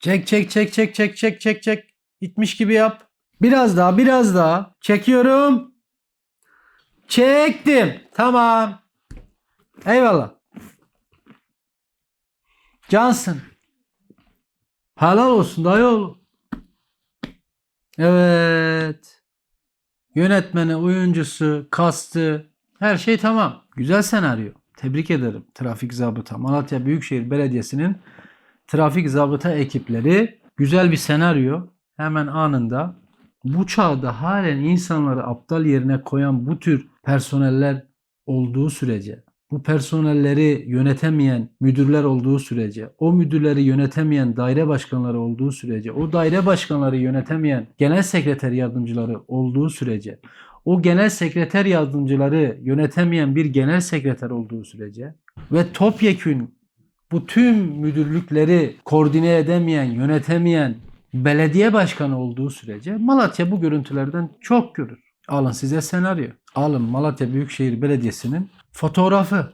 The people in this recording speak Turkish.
Çek çek çek çek çek çek çek çek. Gitmiş gibi yap. Biraz daha biraz daha. Çekiyorum. Çektim. Tamam. Eyvallah. Cansın. Helal olsun dayıoğlu. Evet. Yönetmeni, oyuncusu, kastı, her şey tamam. Güzel senaryo. Tebrik ederim. Trafik zabıta. Malatya Büyükşehir Belediyesi'nin trafik zabıta ekipleri güzel bir senaryo. Hemen anında bu çağda halen insanları aptal yerine koyan bu tür personeller olduğu sürece, bu personelleri yönetemeyen müdürler olduğu sürece, o müdürleri yönetemeyen daire başkanları olduğu sürece, o daire başkanları yönetemeyen genel sekreter yardımcıları olduğu sürece, o genel sekreter yardımcıları yönetemeyen bir genel sekreter olduğu sürece ve topyekün bu tüm müdürlükleri koordine edemeyen, yönetemeyen belediye başkanı olduğu sürece Malatya bu görüntülerden çok görür. Alın size senaryo. Alın Malatya Büyükşehir Belediyesi'nin fotoğrafı.